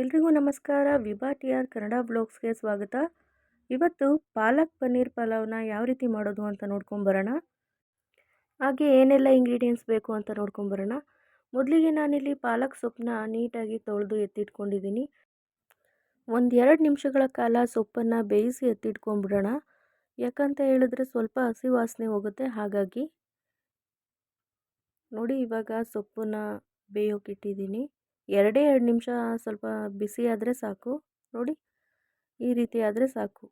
ಎಲ್ರಿಗೂ ನಮಸ್ಕಾರ. Vibha T R Kannada ಬ್ಲಾಗ್ಸ್ಗೆ ಸ್ವಾಗತ. ಇವತ್ತು ಪಾಲಕ್ ಪನ್ನೀರ್ ಪಲಾವ್ನ ಯಾವ ರೀತಿ ಮಾಡೋದು ಅಂತ ನೋಡ್ಕೊಂಬರೋಣ ಹಾಗೆ ಏನೆಲ್ಲ ಇಂಗ್ರೀಡಿಯೆಂಟ್ಸ್ ಬೇಕು ಅಂತ ನೋಡ್ಕೊಂಬರೋಣ ಮೊದಲಿಗೆ ನಾನಿಲ್ಲಿ ಪಾಲಕ್ ಸೊಪ್ಪನ್ನ ನೀಟಾಗಿ ತೊಳೆದು ಎತ್ತಿಟ್ಕೊಂಡಿದ್ದೀನಿ. ಒಂದು ಎರಡು ನಿಮಿಷಗಳ ಕಾಲ ಸೊಪ್ಪನ್ನು ಬೇಯಿಸಿ ಎತ್ತಿಟ್ಕೊಂಬಿಡೋಣ ಯಾಕಂತ ಹೇಳಿದ್ರೆ ಸ್ವಲ್ಪ ಹಸಿ ವಾಸನೆ ಹೋಗುತ್ತೆ. ಹಾಗಾಗಿ ನೋಡಿ ಇವಾಗ ಸೊಪ್ಪನ್ನು ಬೇಯೋಕ್ಕಿಟ್ಟಿದ್ದೀನಿ ಎರಡೇ ಎರಡು ನಿಮಿಷ ಸ್ವಲ್ಪ ಬಿಸಿ ಆದರೆ ಸಾಕು. ನೋಡಿ, ಈ ರೀತಿ ಆದರೆ ಸಾಕು.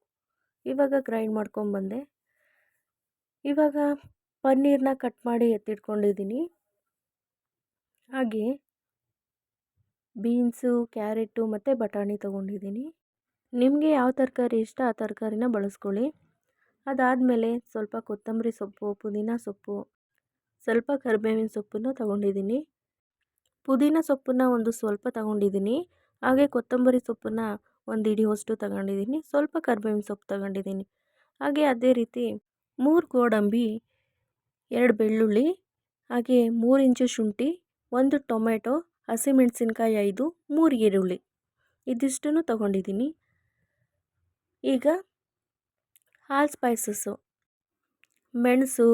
ಇವಾಗ ಗ್ರೈಂಡ್ ಮಾಡ್ಕೊಂಬಂದೆ ಇವಾಗ ಪನ್ನೀರನ್ನ ಕಟ್ ಮಾಡಿ ಎತ್ತಿಟ್ಕೊಂಡಿದ್ದೀನಿ. ಹಾಗೆ ಬೀನ್ಸು, ಕ್ಯಾರೆಟು ಮತ್ತು ಬಟಾಣಿ ತೊಗೊಂಡಿದ್ದೀನಿ. ನಿಮಗೆ ಯಾವ ತರಕಾರಿ ಇಷ್ಟ ಆ ತರಕಾರಿನ ಬಳಸ್ಕೊಳ್ಳಿ. ಅದಾದಮೇಲೆ ಸ್ವಲ್ಪ ಕೊತ್ತಂಬರಿ ಸೊಪ್ಪು, ಪುದೀನ ಸೊಪ್ಪು, ಸ್ವಲ್ಪ ಕರಿಬೇವಿನ ಸೊಪ್ಪನ್ನು ತೊಗೊಂಡಿದ್ದೀನಿ. ಪುದೀನ ಸೊಪ್ಪನ್ನು ಒಂದು ಸ್ವಲ್ಪ ತಗೊಂಡಿದ್ದೀನಿ. ಹಾಗೆ ಕೊತ್ತಂಬರಿ ಸೊಪ್ಪನ್ನು ಒಂದು ಹಿಡಿಯುವಷ್ಟು ತಗೊಂಡಿದ್ದೀನಿ. ಸ್ವಲ್ಪ ಕರ್ಬೇವಿನ ಸೊಪ್ಪು ತಗೊಂಡಿದ್ದೀನಿ. ಹಾಗೆ ಅದೇ ರೀತಿ ಮೂರು ಗೋಡಂಬಿ, ಎರಡು ಬೆಳ್ಳುಳ್ಳಿ, ಹಾಗೆ ಮೂರು ಇಂಚು ಶುಂಠಿ, ಒಂದು ಟೊಮೆಟೊ ಹಸಿಮೆಣಸಿನ್ಕಾಯಿ ಐದು, ಮೂರು ಈರುಳ್ಳಿ ಇದಿಷ್ಟನ್ನು ತಗೊಂಡಿದ್ದೀನಿ. ಈಗ ಹಾಲ್ ಸ್ಪೈಸಸ್ಸು, ಮೆಣಸು,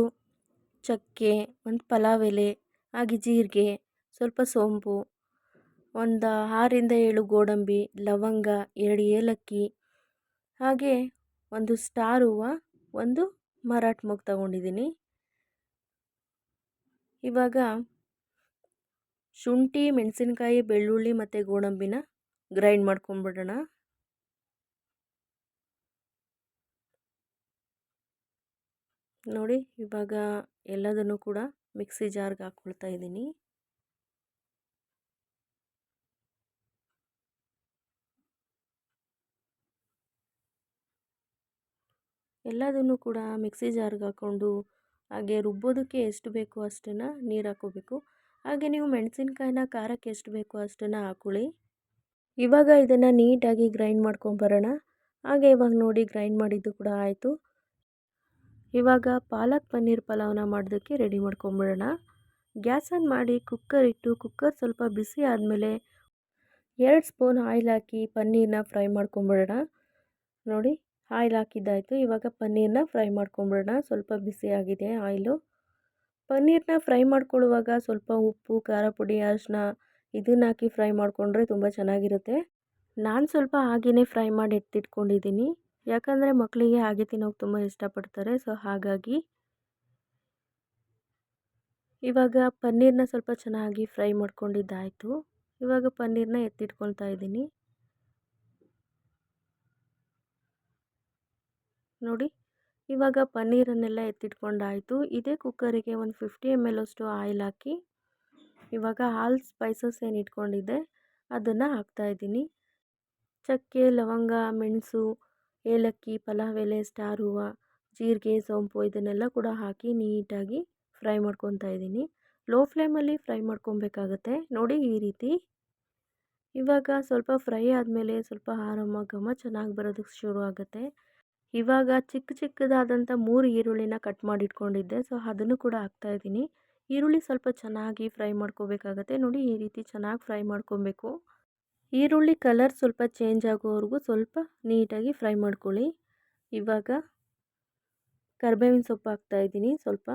ಚಕ್ಕೆ, ಒಂದು ಪಲಾವ್ ಎಲೆ, ಹಾಗೆ ಜೀರಿಗೆ ಸ್ವಲ್ಪ ಸೋಂಪು. ಒಂದು ಆರರಿಂದ ಏಳು ಗೋಡಂಬಿ, ಲವಂಗ, ಎರಡು ಏಲಕ್ಕಿ, ಹಾಗೆ ಒಂದು ಸ್ಟಾರ್ ಹೂವು, ಒಂದು ಮರಾಠ ಮೊಗ್ಗು ತಗೊಂಡಿದ್ದೀನಿ ಇವಾಗ ಶುಂಠಿ, ಮೆಣಸಿನ್ಕಾಯಿ, ಬೆಳ್ಳುಳ್ಳಿ ಮತ್ತು ಗೋಡಂಬಿನ ಗ್ರೈಂಡ್ ಮಾಡ್ಕೊಂಬಿಡೋಣ. ನೋಡಿ ಇವಾಗ ಎಲ್ಲದನ್ನು ಕೂಡ ಮಿಕ್ಸಿ ಜಾರ್ಗೆ ಹಾಕ್ಕೊಳ್ತಾ ಇದ್ದೀನಿ ಎಲ್ಲದನ್ನು ಕೂಡ ಮಿಕ್ಸಿ ಜಾರ್ಗೆ ಹಾಕ್ಕೊಂಡು ಹಾಗೆ ರುಬ್ಬೋದಕ್ಕೆ ಎಷ್ಟು ಬೇಕೋ ಅಷ್ಟನ್ನು ನೀರು ಹಾಕ್ಕೋಬೇಕು. ಹಾಗೆ ನೀವು ಮೆಣಸಿನ್ಕಾಯಿನ ಖಾರಕ್ಕೆ ಎಷ್ಟು ಬೇಕೋ ಅಷ್ಟನ್ನು ಹಾಕ್ಕೊಳ್ಳಿ. ಇವಾಗ ಇದನ್ನು ನೀಟಾಗಿ ಗ್ರೈಂಡ್ ಮಾಡ್ಕೊಂಬರೋಣ ಹಾಗೆ ಇವಾಗ ನೋಡಿ ಗ್ರೈಂಡ್ ಮಾಡಿದ್ದು ಕೂಡ ಆಯಿತು. ಇವಾಗ ಪಾಲಕ್ ಪನ್ನೀರ್ ಪಲಾವ್ನ ಮಾಡೋದಕ್ಕೆ ರೆಡಿ ಮಾಡ್ಕೊಂಬಿಡೋಣ ಗ್ಯಾಸ್ ಆನ್ ಮಾಡಿ ಕುಕ್ಕರ್ ಇಟ್ಟು ಕುಕ್ಕರ್ ಸ್ವಲ್ಪ ಬಿಸಿ ಆದಮೇಲೆ ಎರಡು ಸ್ಪೂನ್ ಆಯಿಲ್ ಹಾಕಿ ಪನ್ನೀರನ್ನ ಫ್ರೈ ಮಾಡ್ಕೊಂಬಿಡೋಣ ನೋಡಿ. ಆಯಿಲ್ ಹಾಕಿದ್ದಾಯಿತು. ಇವಾಗ ಪನ್ನೀರನ್ನ ಫ್ರೈ ಮಾಡ್ಕೊಂಬಿಡೋಣ. ಸ್ವಲ್ಪ ಬಿಸಿಯಾಗಿದೆ ಆಯಿಲು. ಪನ್ನೀರನ್ನ ಫ್ರೈ ಮಾಡ್ಕೊಳ್ಳುವಾಗ ಸ್ವಲ್ಪ ಉಪ್ಪು, ಖಾರ ಪುಡಿ ಅರಿಶಿನ ಇದನ್ನ ಹಾಕಿ ಫ್ರೈ ಮಾಡಿಕೊಂಡ್ರೆ ತುಂಬ ಚೆನ್ನಾಗಿರುತ್ತೆ. ನಾನು ಸ್ವಲ್ಪ ಹಾಗೆಯೇ ಫ್ರೈ ಮಾಡಿ ಎತ್ತಿಟ್ಕೊಂಡಿದ್ದೀನಿ. ಯಾಕಂದರೆ ಮಕ್ಕಳಿಗೆ ಹಾಗೆ ತಿನ್ನೋಕೆ ತುಂಬ ಇಷ್ಟಪಡ್ತಾರೆ. ಸೊ, ಹಾಗಾಗಿ ಇವಾಗ ಪನ್ನೀರನ್ನ ಸ್ವಲ್ಪ ಚೆನ್ನಾಗಿ ಫ್ರೈ ಮಾಡ್ಕೊಂಡಿದ್ದಾಯಿತು. ಇವಾಗ ಪನ್ನೀರನ್ನ ಎತ್ತಿಟ್ಕೊಳ್ತಾ ಇದ್ದೀನಿ. ನೋಡಿ. ಇವಾಗ ಪನ್ನೀರನ್ನೆಲ್ಲ ಎತ್ತಿಟ್ಕೊಂಡಾಯಿತು. ಇದೇ ಕುಕ್ಕರಿಗೆ ಒಂದು ಫಿಫ್ಟಿ ಎಂ ಎಲ್ ಅಷ್ಟು ಆಯಿಲ್ ಹಾಕಿ, ಇವಾಗ ಹಾಲ್ ಸ್ಪೈಸಸ್ ಏನು ಇಟ್ಕೊಂಡಿದ್ದೆ, ಅದನ್ನು ಹಾಕ್ತಾಯಿದ್ದೀನಿ ಚಕ್ಕೆ, ಲವಂಗ, ಮೆಣಸು, ಏಲಕ್ಕಿ, ಪಲಾವ್ ಎಲೆ ಸ್ಟಾರ್ ಹೂವು, ಜೀರಿಗೆ, ಸೋಂಪು ಇದನ್ನೆಲ್ಲ ಕೂಡ ಹಾಕಿ ನೀಟಾಗಿ ಫ್ರೈ ಮಾಡ್ಕೊತಾ ಇದ್ದೀನಿ. ಲೋ ಫ್ಲೇಮಲ್ಲಿ ಫ್ರೈ ಮಾಡ್ಕೊಬೇಕಾಗತ್ತೆ. ನೋಡಿ ಈ ರೀತಿ. ಇವಾಗ ಸ್ವಲ್ಪ ಫ್ರೈ ಆದಮೇಲೆ ಸ್ವಲ್ಪ ಆರಾಮ, ಘಮ ಚೆನ್ನಾಗಿ ಬರೋದಕ್ಕೆ ಶುರು ಆಗುತ್ತೆ ಇವಾಗ ಚಿಕ್ಕ ಚಿಕ್ಕದಾದಂಥ ಮೂರು ಈರುಳ್ಳಿನ ಕಟ್ ಮಾಡಿ ಇಟ್ಕೊಂಡಿದ್ದೆ ಸೊ, ಅದನ್ನು ಕೂಡ ಹಾಕ್ತಾ ಇದ್ದೀನಿ. ಈರುಳ್ಳಿ ಸ್ವಲ್ಪ ಚೆನ್ನಾಗಿ ಫ್ರೈ ಮಾಡ್ಕೋಬೇಕಾಗತ್ತೆ. ನೋಡಿ, ಈ ರೀತಿ ಚೆನ್ನಾಗಿ ಫ್ರೈ ಮಾಡ್ಕೊಬೇಕು. ಈರುಳ್ಳಿ ಕಲರ್ ಸ್ವಲ್ಪ ಚೇಂಜ್ ಆಗೋವರೆಗೂ ಸ್ವಲ್ಪ ನೀಟಾಗಿ ಫ್ರೈ ಮಾಡ್ಕೊಳ್ಳಿ. ಇವಾಗ ಕರ್ಬೇವಿನ ಸೊಪ್ಪು ಹಾಕ್ತಾ ಇದ್ದೀನಿ ಸ್ವಲ್ಪ.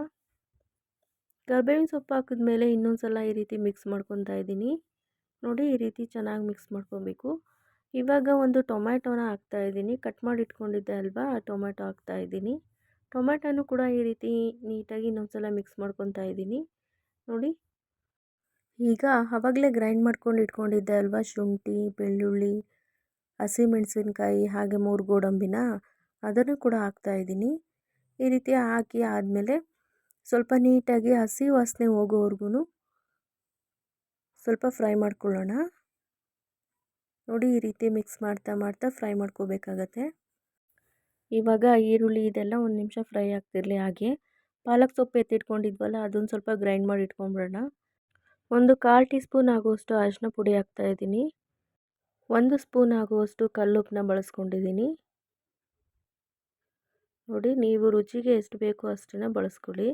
ಕರ್ಬೇವಿನ ಸೊಪ್ಪು ಹಾಕಿದ್ಮೇಲೆ ಇನ್ನೊಂದು ಸಲ ಈ ರೀತಿ ಮಿಕ್ಸ್ ಮಾಡ್ಕೊತಾ ಇದ್ದೀನಿ. ನೋಡಿ, ಈ ರೀತಿ ಚೆನ್ನಾಗಿ ಮಿಕ್ಸ್ ಮಾಡ್ಕೊಬೇಕು. ಇವಾಗ ಒಂದು ಟೊಮ್ಯಾಟೋನ ಹಾಕ್ತಾಯಿದ್ದೀನಿ ಕಟ್ ಮಾಡಿ ಇಟ್ಕೊಂಡಿದ್ದೆ ಅಲ್ವಾ? ಆ ಟೊಮ್ಯಾಟೊ ಹಾಕ್ತಾಯಿದ್ದೀನಿ ಟೊಮ್ಯಾಟೋನು ಕೂಡ ಈ ರೀತಿ ನೀಟಾಗಿ ಇನ್ನೊಂದ್ಸಲ ಮಿಕ್ಸ್ ಮಾಡ್ಕೊತಾ ಇದ್ದೀನಿ. ನೋಡಿ. ಈಗ ಆವಾಗಲೇ ಗ್ರೈಂಡ್ ಮಾಡ್ಕೊಂಡು ಇಟ್ಕೊಂಡಿದ್ದೆ ಅಲ್ವಾ? ಶುಂಠಿ, ಬೆಳ್ಳುಳ್ಳಿ, ಹಸಿಮೆಣಸಿನ್ಕಾಯಿ, ಹಾಗೆ ಮೂರು ಗೋಡಂಬಿನ. ಅದನ್ನು ಕೂಡ ಹಾಕ್ತಾಯಿದ್ದೀನಿ ಈ ರೀತಿ ಹಾಕಿ ಆದಮೇಲೆ ಸ್ವಲ್ಪ ನೀಟಾಗಿ ಹಸಿ ವಾಸನೆ ಹೋಗೋವರೆಗೂ ಸ್ವಲ್ಪ ಫ್ರೈ ಮಾಡ್ಕೊಳ್ಳೋಣ. ನೋಡಿ ಈ ರೀತಿ ಮಿಕ್ಸ್ ಮಾಡ್ತಾ ಮಾಡ್ತಾ ಫ್ರೈ ಮಾಡ್ಕೋಬೇಕಾಗತ್ತೆ. ಇವಾಗ ಈರುಳ್ಳಿ ಇದೆಲ್ಲ ಒಂದು ನಿಮಿಷ ಫ್ರೈ ಆಗ್ತಿರಲಿ ಹಾಗೆ. ಪಾಲಕ್ ಸೊಪ್ಪು ಎತ್ತಿಟ್ಕೊಂಡಿದ್ವಲ್ಲ ಅದನ್ನು ಸ್ವಲ್ಪ ಗ್ರೈಂಡ್ ಮಾಡಿ ಇಟ್ಕೊಂಬಿಡೋಣ ಒಂದು ಕಾಲು ಟೀ ಸ್ಪೂನ್ ಆಗುವಷ್ಟು ಅರಿಶಿನ ಪುಡಿ ಹಾಕ್ತಾಯಿದ್ದೀನಿ ಒಂದು ಸ್ಪೂನ್ ಆಗುವಷ್ಟು ಕಲ್ಲುಪ್ಪನ್ನ ಬಳಸ್ಕೊಂಡಿದ್ದೀನಿ. ನೋಡಿ, ನೀವು ರುಚಿಗೆ ಎಷ್ಟು ಬೇಕೋ ಅಷ್ಟನ್ನು ಬಳಸ್ಕೊಳ್ಳಿ.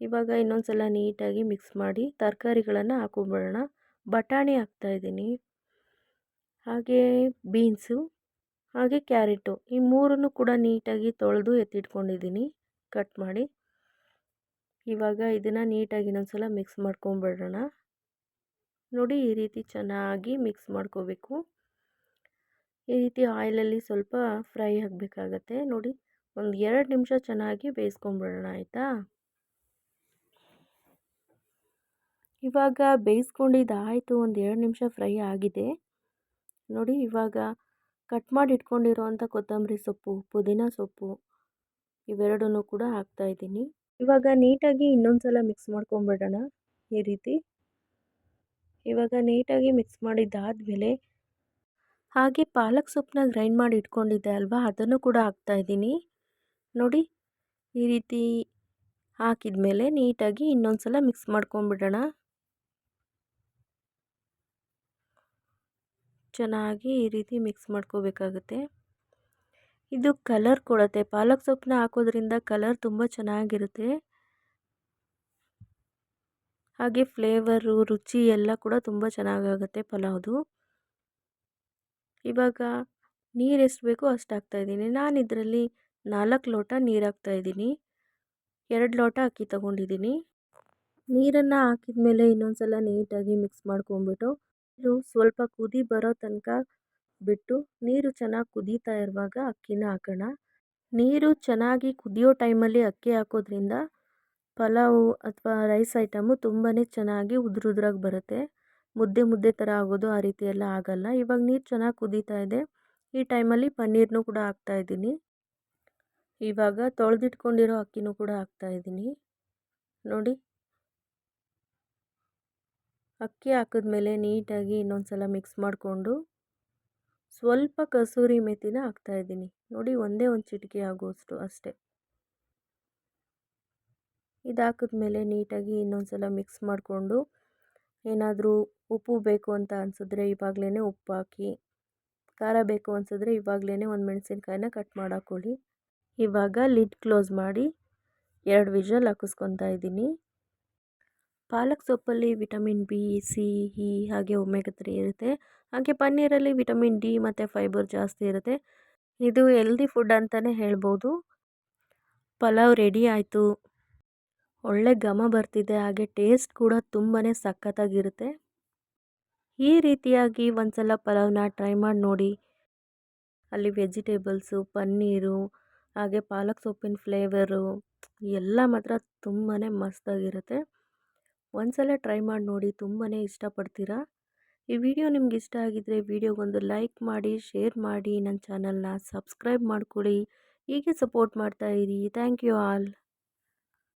ಇವಾಗ ಇನ್ನೊಂದು ಸಲ ನೀಟಾಗಿ ಮಿಕ್ಸ್ ಮಾಡಿ ತರಕಾರಿಗಳನ್ನು ಹಾಕೊಂಬಿಡೋಣ ಬಟಾಣಿ ಹಾಕ್ತಾಯಿದ್ದೀನಿ ಹಾಗೆ ಬೀನ್ಸು, ಹಾಗೆ ಕ್ಯಾರೆಟು ಈ ಮೂರನ್ನು ಕೂಡ ನೀಟಾಗಿ ತೊಳೆದು ಎತ್ತಿಟ್ಕೊಂಡಿದ್ದೀನಿ. ಕಟ್ ಮಾಡಿ. ಇವಾಗ ಇದನ್ನು ನೀಟಾಗಿ ಇನ್ನೊಂದು ಸಲ ಮಿಕ್ಸ್ ಮಾಡ್ಕೊಂಬಿಡೋಣ. ನೋಡಿ ಈ ರೀತಿ ಚೆನ್ನಾಗಿ ಮಿಕ್ಸ್ ಮಾಡ್ಕೋಬೇಕು. ಈ ರೀತಿ ಆಯಿಲಲ್ಲಿ ಸ್ವಲ್ಪ ಫ್ರೈ ಆಗಬೇಕಾಗತ್ತೆ. ನೋಡಿ ಒಂದು ಎರಡು ನಿಮಿಷ ಚೆನ್ನಾಗಿ ಬೇಯಿಸ್ಕೊಂಬಿಡೋಣ, ಆಯಿತಾ? ಇವಾಗ ಬೇಯಿಸ್ಕೊಂಡಿದ್ದಾಯಿತು ಒಂದು ಎರಡು ನಿಮಿಷ ಫ್ರೈ ಆಗಿದೆ. ನೋಡಿ ಇವಾಗ ಕಟ್ ಮಾಡಿ ಇಟ್ಕೊಂಡಿರುವಂಥ ಕೊತ್ತಂಬರಿ ಸೊಪ್ಪು, ಪುದೀನ ಸೊಪ್ಪು ಇವೆರಡನ್ನೂ ಕೂಡ ಹಾಕ್ತಾಯಿದ್ದೀನಿ ಇವಾಗ ನೀಟಾಗಿ ಇನ್ನೊಂದು ಸಲ ಮಿಕ್ಸ್ ಮಾಡ್ಕೊಂಬಿಡೋಣ ಈ ರೀತಿ. ಇವಾಗ ನೀಟಾಗಿ ಮಿಕ್ಸ್ ಮಾಡಿದ್ದಾದಮೇಲೆ ಹಾಗೆ ಪಾಲಕ್ ಸೊಪ್ಪನ್ನ ಗ್ರೈಂಡ್ ಮಾಡಿ ಇಟ್ಕೊಂಡಿದ್ದೆ ಅಲ್ವಾ, ಅದನ್ನು ಕೂಡ ಹಾಕ್ತಾಯಿದ್ದೀನಿ ನೋಡಿ ಈ ರೀತಿ ಹಾಕಿದ ಮೇಲೆ ನೀಟಾಗಿ ಇನ್ನೊಂದು ಸಲ ಮಿಕ್ಸ್ ಮಾಡ್ಕೊಂಬಿಡೋಣ. ಚೆನ್ನಾಗಿ ಈ ರೀತಿ ಮಿಕ್ಸ್ ಮಾಡ್ಕೋಬೇಕಾಗುತ್ತೆ. ಇದು ಕಲರ್ ಕೊಡುತ್ತೆ. ಪಾಲಕ್ ಸೊಪ್ಪನ್ನ ಹಾಕೋದ್ರಿಂದ ಕಲರ್ ತುಂಬ ಚೆನ್ನಾಗಿರುತ್ತೆ. ಹಾಗೆ ಫ್ಲೇವರು, ರುಚಿ ಎಲ್ಲ ಕೂಡ ತುಂಬ ಚೆನ್ನಾಗಾಗುತ್ತೆ ಪಲಾವ್ದು. ಇವಾಗ ನೀರು ಎಷ್ಟು ಬೇಕೋ ಅಷ್ಟು ಹಾಕ್ತಾಯಿದ್ದೀನಿ ನಾನು ಇದರಲ್ಲಿ ನಾಲ್ಕು ಲೋಟ ನೀರು ಹಾಕ್ತಾಯಿದ್ದೀನಿ ಎರಡು ಲೋಟ ಅಕ್ಕಿ ತೊಗೊಂಡಿದ್ದೀನಿ. ನೀರನ್ನು ಹಾಕಿದ ಮೇಲೆ ಇನ್ನೊಂದು ಸಲ ನೀಟಾಗಿ ಮಿಕ್ಸ್ ಮಾಡ್ಕೊಂಬಿಟ್ಟು ಇದು ಸ್ವಲ್ಪ ಕುದಿ ಬರೋ ತನಕ ಬಿಟ್ಟು ನೀರು ಚೆನ್ನಾಗಿ ಕುದೀತಾ ಇರುವಾಗ ಅಕ್ಕಿನ ಹಾಕೋಣ. ನೀರು ಚೆನ್ನಾಗಿ ಕುದಿಯೋ ಟೈಮಲ್ಲಿ ಅಕ್ಕಿ ಹಾಕೋದ್ರಿಂದ ಪಲಾವು ಅಥವಾ ರೈಸ್ ಐಟಮು ತುಂಬಾ ಚೆನ್ನಾಗಿ ಉದುರುದ್ರಾಗಿ ಬರುತ್ತೆ. ಮುದ್ದೆ ಮುದ್ದೆ ಥರ ಆಗೋದು ಆ ರೀತಿ ಎಲ್ಲ ಆಗಲ್ಲ. ಇವಾಗ ನೀರು ಚೆನ್ನಾಗಿ ಕುದೀತಾ ಇದೆ. ಈ ಟೈಮಲ್ಲಿ ಪನ್ನೀರ್ನೂ ಕೂಡ ಹಾಕ್ತಾಯಿದ್ದೀನಿ ಇವಾಗ ತೊಳೆದಿಟ್ಕೊಂಡಿರೋ ಅಕ್ಕಿನೂ ಕೂಡ ಹಾಕ್ತಾಯಿದ್ದೀನಿ ನೋಡಿ. ಅಕ್ಕಿ ಹಾಕಿದ್ಮೇಲೆ ನೀಟಾಗಿ ಇನ್ನೊಂದು ಸಲ ಮಿಕ್ಸ್ ಮಾಡಿಕೊಂಡು ಸ್ವಲ್ಪ ಕಸೂರಿ ಮೆತ್ತಿನ ಹಾಕ್ತಾಯಿದ್ದೀನಿ ನೋಡಿ, ಒಂದೇ ಒಂದು ಚಿಟಿಕೆ ಆಗುವಷ್ಟು ಅಷ್ಟೇ. ಇದು ಹಾಕಿದ್ಮೇಲೆ ನೀಟಾಗಿ ಇನ್ನೊಂದು ಸಲ ಮಿಕ್ಸ್ ಮಾಡಿಕೊಂಡು ಏನಾದರೂ ಉಪ್ಪು ಬೇಕು ಅಂತ ಅನಿಸಿದ್ರೆ ಇವಾಗಲೇ ಉಪ್ಪು ಹಾಕಿ, ಖಾರ ಬೇಕು ಅನಿಸಿದ್ರೆ ಇವಾಗಲೇ ಒಂದು ಮೆಣಸಿನ್ಕಾಯಿನ ಕಟ್ ಮಾಡಾಕೊಳ್ಳಿ. ಇವಾಗ ಲಿಡ್ ಕ್ಲೋಸ್ ಮಾಡಿ ಎರಡು ವಿಷಲ್ ಹಾಕಿಸ್ಕೊತಾ ಇದ್ದೀನಿ. ಪಾಲಕ್ ಸೊಪ್ಪಲ್ಲಿ ವಿಟಮಿನ್ ಬಿ, ಸಿ, ಇ ಹಾಗೆ ಒಮೆಗಾ ತ್ರೀ ಇರುತ್ತೆ. ಹಾಗೆ ಪನ್ನೀರಲ್ಲಿ ವಿಟಮಿನ್ ಡಿ ಮತ್ತು ಫೈಬರ್ ಜಾಸ್ತಿ ಇರುತ್ತೆ. ಇದು ಹೆಲ್ದಿ ಫುಡ್ ಅಂತಲೇ ಹೇಳ್ಬೋದು. ಪಲಾವ್ ರೆಡಿ ಆಯಿತು. ಒಳ್ಳೆ ಘಮ ಬರ್ತಿದೆ. ಹಾಗೆ ಟೇಸ್ಟ್ ಕೂಡ ತುಂಬಾ ಸಖತ್ತಾಗಿರುತ್ತೆ. ಈ ರೀತಿಯಾಗಿ ಒಂದ್ಸಲ ಪಲಾವ್ನ ಟ್ರೈ ಮಾಡಿ ನೋಡಿ. ಅಲ್ಲಿ ವೆಜಿಟೇಬಲ್ಸು ಪನ್ನೀರು, ಹಾಗೆ ಪಾಲಕ್ ಸೊಪ್ಪಿನ ಫ್ಲೇವರು ಎಲ್ಲ ಮಾತ್ರ ತುಂಬಾ ಮಸ್ತಾಗಿರುತ್ತೆ. ಒಂದ್ಸಲ ಟ್ರೈ ಮಾಡಿ ನೋಡಿ ತುಂಬಾ ಇಷ್ಟಪಡ್ತೀರಾ? ಈ ವಿಡಿಯೋ ನಿಮ್ಗೆ ಇಷ್ಟ ಆಗಿದ್ದರೆ ವಿಡಿಯೋಗೊಂದು ಲೈಕ್ ಮಾಡಿ, ಶೇರ್ ಮಾಡಿ, ನನ್ನ ಚಾನಲ್ನ ಸಬ್ಸ್ಕ್ರೈಬ್ ಮಾಡ್ಕೊಳ್ಳಿ. ಹೀಗೆ ಸಪೋರ್ಟ್ ಮಾಡ್ತಾ ಇರಿ. Thank you all.